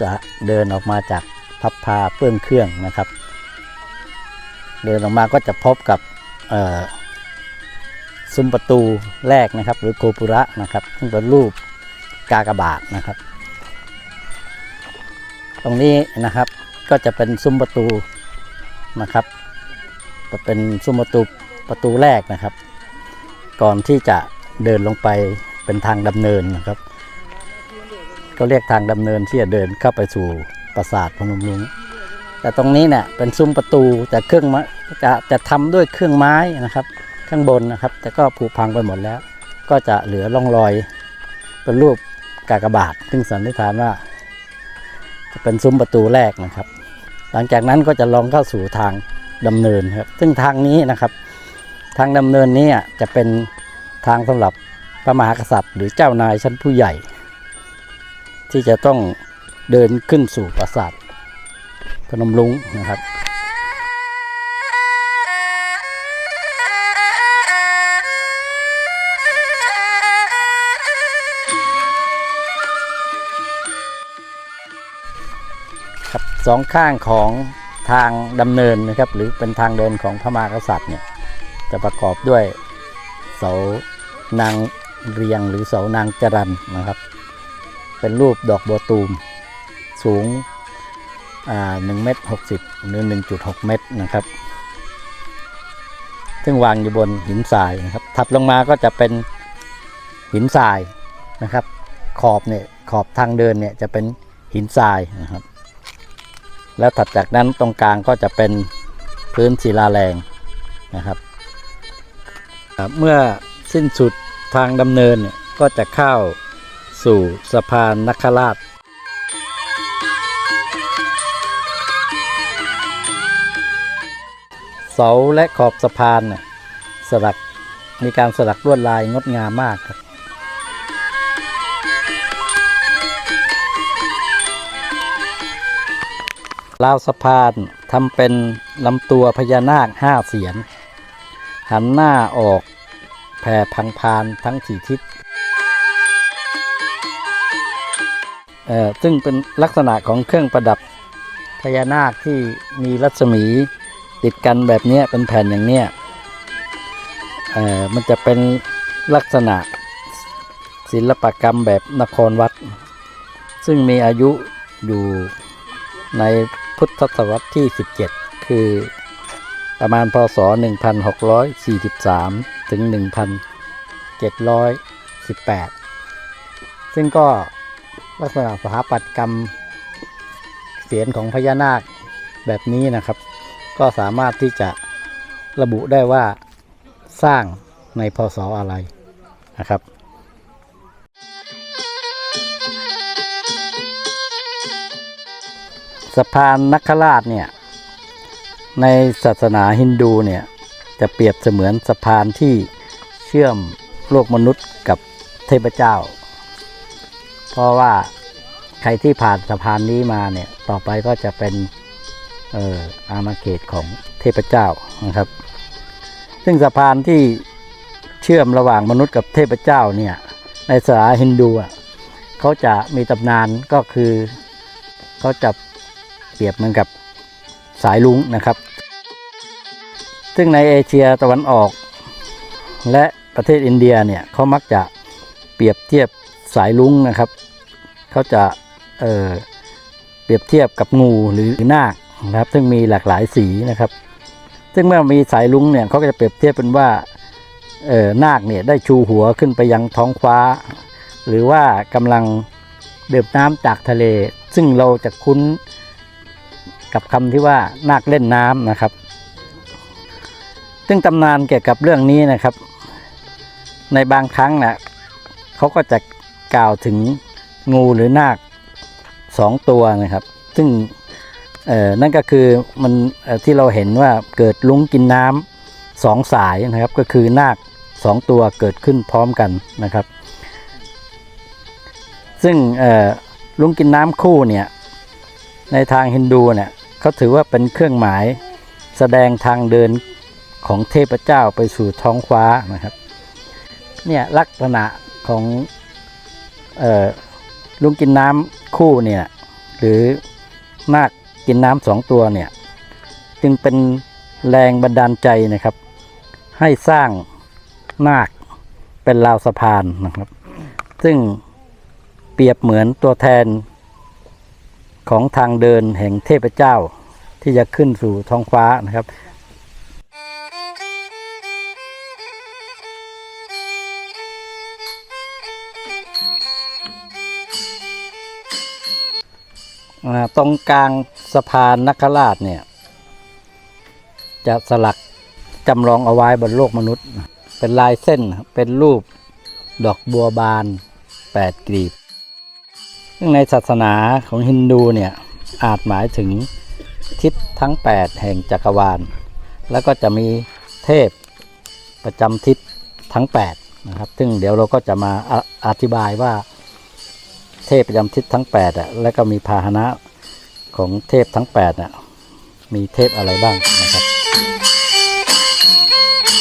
จะเดินออกมาจากพับพาเปื้องเครื่องนะครับ เดินออกมาก็จะพบกับซุ้มประตูแรกนะครับ หรือโกปุระนะครับ ซึ่งเป็นรูปกากบาทนะครับ ตรงนี้นะครับก็จะเป็นซุ้มประตูนะครับจะเป็นซุ้มประตูประตูแรกนะครับ ก่อนที่จะเดินลงไปเป็นทางดำเนินนะครับ ก็เรียกทางดำเนินที่จะเดินเข้าไปสู่ปราสาทพนมรุ้งแต่ตรงนี้เนี่ยเป็นซุ้มประตูแต่เครื่องม้จะจะทำด้วยเครื่องไม้นะครับ ข้างบนนะครับ แต่ก็ผุพังไปหมดแล้ว ก็จะเหลือร่องรอย เป็นรูปกากบาทซึ่งสันนิษฐานว่า จะเป็นซุ้มประตูแรกนะครับ หลังจากนั้นก็จะลองเข้าสู่ทางดำเนินครับ ซึ่งทางนี้นะครับ ทางดำเนินนี้จะเป็นทางสำหรับพระมหากษัตริย์ หรือเจ้านายชั้นผู้ใหญ่ ที่จะต้องเดินขึ้นสู่ปราสาทพนมรุ้งนะครับครับสองข้างของทางดำเนินนะครับ หรือเป็นทางเดินของพระมหากษัตริย์เนี่ยจะประกอบด้วยเสานางเรียงหรือเสานางจรันนะครับ เป็นรูปดอกบัวตูม สูงหนึ่งเมตรหกสิบหรือหนึ่งจุดหกเมตรนะครับ ซึ่งวางอยู่บนหินทรายนะครับ ถัดลงมาก็จะเป็นหินทรายนะครับ ขอบเนี่ยขอบทางเดินเนี่ยจะเป็นหินทรายนะครับ แล้วถัดจากนั้นตรงกลางก็จะเป็นพื้นศิลาแรงนะครับเมื่อสิ้นสุดทางดำเนินก็จะเข้า สู่สะพานนักราช เสาและขอบสะพานสลักมีการสลักลวดลายงดงามมากครับราวสะพานทำเป็นลำตัวพญานาคห้าเสียน หันหน้าออกแผ่พังพานทั้งสี่ทิศ ซึ่งเป็นลักษณะของเครื่องประดับพญานาคที่มีรัศมีติดกันแบบนี้เป็นแผ่นอย่างเนี้ยเอ่อมันจะเป็นลักษณะศิลปกรรมแบบนครวัด ซึ่งมีอายุอยู่ในพุทธศตวรรษที่ 17 คือประมาณพศ 1643 ถึง 1718 ซึ่งก็ ลักษณะสถาปัตยกรรมเสียนของพญานาคแบบนี้นะครับ ก็สามารถที่จะระบุได้ว่าสร้างในพศอะไรนะครับสะพานนักขราชเนี่ยในศาสนาฮินดูเนี่ยจะเปรียบเสมือนสะพานที่เชื่อมโลกมนุษย์กับเทพเจ้า เพราะว่าใครที่ผ่านสะพานนี้มาเนี่ย ต่อไปก็จะเป็นเอ่ออาณาเขตของเทพเจ้านะครับ ซึ่งสะพานที่เชื่อมระหว่างมนุษย์กับเทพเจ้าเนี่ย ในศาสนาฮินดูอะเขาจะมีตำนานก็คือเขาจะเปรียบเหมือนกับสายลุงนะครับ ซึ่งในเอเชียตะวันออก และประเทศอินเดียเนี่ยเขามักจะเปรียบเทียบ สายลุงนะครับ เขาจะเเปรียบเทียบกับงูหรือนาคนะครับ ซึ่งมีหลากหลายสีนะครับ ซึ่งเมื่อมีสายลุงเนี่ยเขาก็จะเปรียบเทียบเป็นว่านาคเนี่ยได้ชูหัวขึ้นไปยังท้องฟ้า หรือว่ากำลังเดื่มน้ำจากทะเล ซึ่งเราจะคุ้นกับคำที่ว่านาคเล่นน้ำนะครับ ซึ่งตำนานเกี่ยวกับเรื่องนี้นะครับ ในบางครั้งนะเขาก็จะ กล่าวถึงงูหรือนาคสองตัวนะครับ ซึ่งนั่นก็คือมันที่เราเห็นว่าเกิดลุงกินน้ำสองสายนะครับ ก็คือนาคสองตัวเกิดขึ้นพร้อมกันนะครับ ซึ่งลุงกินน้ำคู่เนี่ยในทางฮินดูเนี่ยเขาถือว่าเป็นเครื่องหมายแสดงทางเดินของเทพเจ้าไปสู่ท้องฟ้านะครับ เนี่ยลักษณะของ เออลุงกินน้ำคู่เนี่ย หรือนาคกินน้ำสองตัวเนี่ย จึงเป็นแรงบันดาลใจนะครับ ให้สร้างนาคเป็นราวสะพานนะครับ ซึ่งเปรียบเหมือนตัวแทนของทางเดินแห่งเทพเจ้าที่จะขึ้นสู่ท้องฟ้านะครับ ตรงกลางสะพานนักราชเนี่ย จะสลักจำลองเอาไว้บนโลกมนุษย์ เป็นลายเส้นเป็นรูปดอกบัวบานแปดกลีบ ซึ่งในศาสนาของฮินดูเนี่ยอาจหมายถึงทิศทั้ง 8 แห่งจักรวาล แล้วก็จะมีเทพประจำทิศทั้ง 8 นะครับ ซึ่งเดี๋ยวเราก็จะมาออธิบายว่า เทพประจำทิศทั้ง8อะแล้วก็มีพาหนะของเทพทั้ง8อะมีเทพอะไรบ้างนะครับ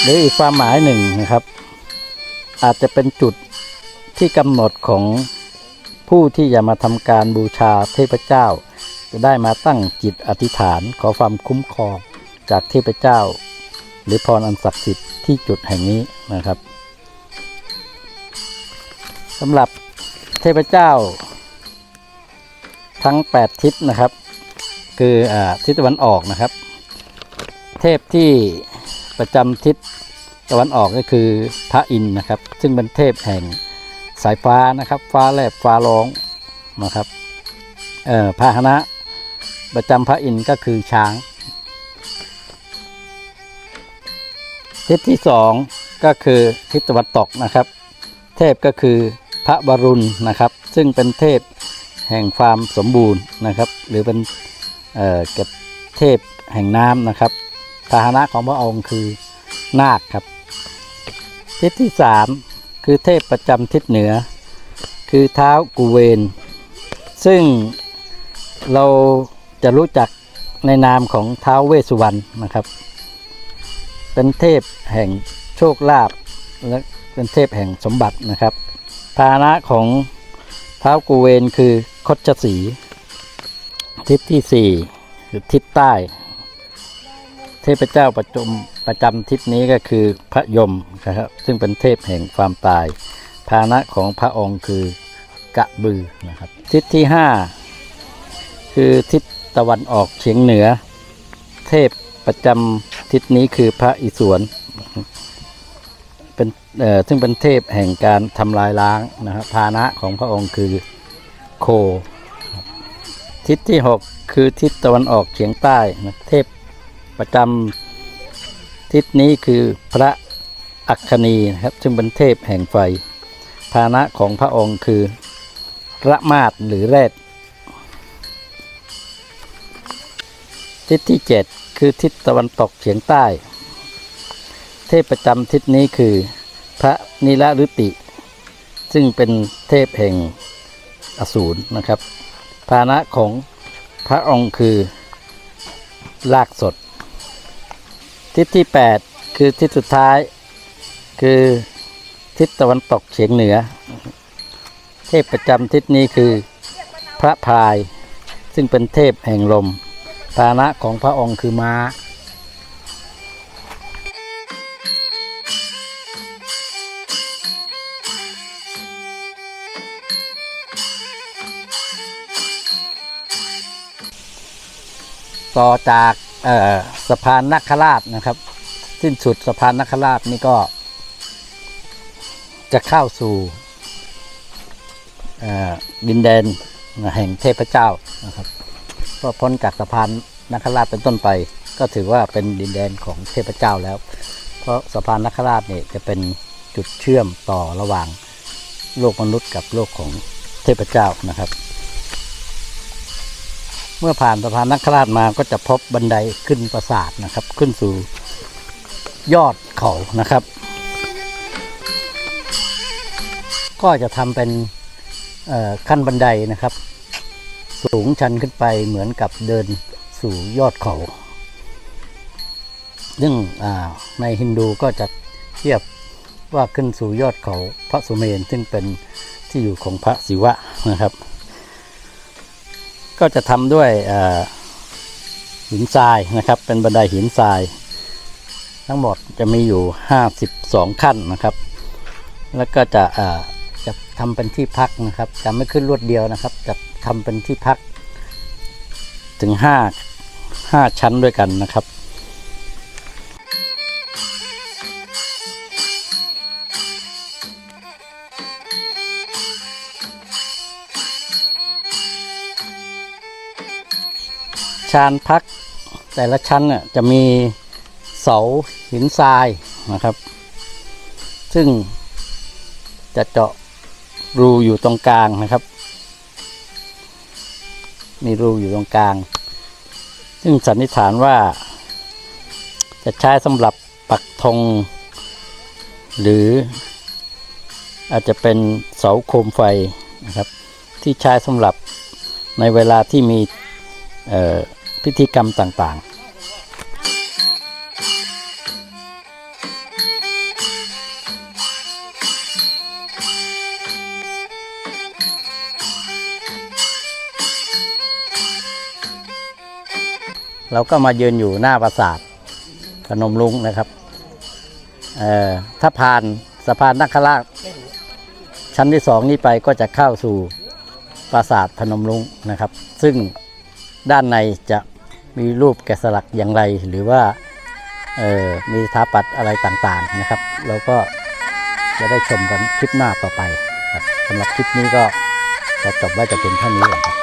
หรืออีกความหมายหนึ่งนะครับ อาจจะเป็นจุดที่กำหนดของผู้ที่จะมาทำการบูชาเทพเจ้า จะได้มาตั้งจิตอธิษฐานขอความคุ้มครองจากเทพเจ้า หรือพรอันศักดิ์สิทธิ์ที่จุดแห่งนี้นะครับสำหรับ ทพเจ้า ทั้ง 8 ทิศนะครับ คืออาทิศตะวันออกนะครับ เทพที่ประจำทิศตะวันออกก็คือพระอินทร์นะครับ ซึ่งเป็นเทพแห่งสายฟ้านะครับ ฟ้าแลบฟ้าร้องนะครับพาหนะประจำพระอินทร์ก็คือช้าง ทิศที่สองก็คือทิศตะวันตกนะครับ เทพก็คือ พระบรุณนะครับ ซึ่งเป็นเทพแห่งความสมบูรณ์นะครับ หรือเป็นเอ่อเก็บเทพแห่งน้ำนะครับพาหนะของพระองค์คือนาคครับ ทิศที่สามคือเทพประจำทิศเหนือ คือเท้ากุเวน ซึ่งเราจะรู้จักในนามของเท้าเวสุวรรณนะครับ เป็นเทพแห่งโชคลาภและเป็นเทพแห่งสมบัตินะครับ พาหนะของเท้ากุเวนคือคดชสี ทิศที่สี่คือทิศใต้ เทพเจ้าประจำประจำทิศนี้ก็คือพระยมนะครับ ซึ่งเป็นเทพแห่งความตาย พาหนะของพระองค์คือกะบือนะครับ ทิศที่ห้าคือทิศตะวันออกเฉียงเหนือ เทพประจำทิศนี้คือพระอิศวร เป็นซึ่งเป็นเทพแห่งการทำลายล้างนะครับพานะของพระองค์คือโค ทิศที่ 6 คือทิศตะวันออกเฉียงใต้นะเทพประจำทิศนี้คือพระอัคคณีนะครับซึ่งเป็นเทพแห่งไฟภาณะของพระองค์คือระมาดหรือแรดทิศที่ 7 คือทิศตะวันตกเฉียงใต้ เทพประจำทิศนี้คือ พระนิรฤติ ซึ่งเป็นเทพแห่งอสูรนะครับ ภาณะของพระองค์คือลากสด ทิศที่ 8 คือทิศสุดท้าย คือทิศตะวันตกเฉียงเหนือ เทพประจำทิศนี้คือพระพาย ซึ่งเป็นเทพแห่งลม ภาณะของพระองค์คือม้า ต่อจากสะพานนักขราชนะครับ สิ้นสุดสะพานนักขราชนี่ก็ จะเข้าสู่ดินแดนแห่งเทพเจ้านะครับก็พ้นจากสะพานนักขราชเป็นต้นไป ก็ถือว่าเป็นดินแดนของเทพเจ้าแล้ว เพราะสะพานนักขราชเนี่ยจะเป็นจุดเชื่อมต่อระหว่างโลกมนุษย์กับโลกของเทพเจ้านะครับ มื่อผ่านสะพานนักขราชมาก็จะพบบันไดขึ้นปราสาทนะครับ ขึ้นสู่ยอดเขานะครับ ก็จะทำเป็นขั้นบันไดนะครับ สูงชันขึ้นไปเหมือนกับเดินสู่ยอดเขา ซึ่งในฮินดูก็จะเทียบว่าขึ้นสู่ยอดเขาพระสุเมนซึ่งเป็นที่อยู่ของพระศิวะนะครับ ก็จะทำด้วยหินทรายนะครับ เป็นบันไดหินทราย ทั้งหมดจะมีอยู่ 52 ขั้นนะครับ แล้วก็จะจะทำเป็นที่พักนะครับ จะไม่ขึ้นรวดเดียวนะครับ จะทำเป็นที่พักถึง 5 5 ชั้นด้วยกันนะครับ ชานพักแต่ละชั้นน่ะจะมีเสาหินทรายนะครับ ซึ่งจะเจาะรูอยู่ตรงกลางนะครับ มีรูอยู่ตรงกลาง ซึ่งสันนิษฐานว่า จะใช้สำหรับปักธงหรืออาจจะเป็นเสาโคมไฟนะครับ ที่ใช้สำหรับในเวลาที่มีเอ่อ พิธีกรรมต่างๆเราก็มายืนอยู่หน้าปราสาทพนมลุงนะครับ เอ่อ ถ้าผ่านสะพานนักขราชชั้นที่สองนี้ไปก็จะเข้าสู่ปราสาทพนมลุงนะครับ ซึ่งด้านในจะ มีรูปแกะสลักอย่างไร หรือว่าเอ่อมีสถาปัตย์อะไรต่างๆนะครับ เราก็จะได้ชมกันคลิปหน้าต่อไปครับสำหรับคลิปนี้ก็จะจบไว้จะเป็นเท่านี้ก่อนครับ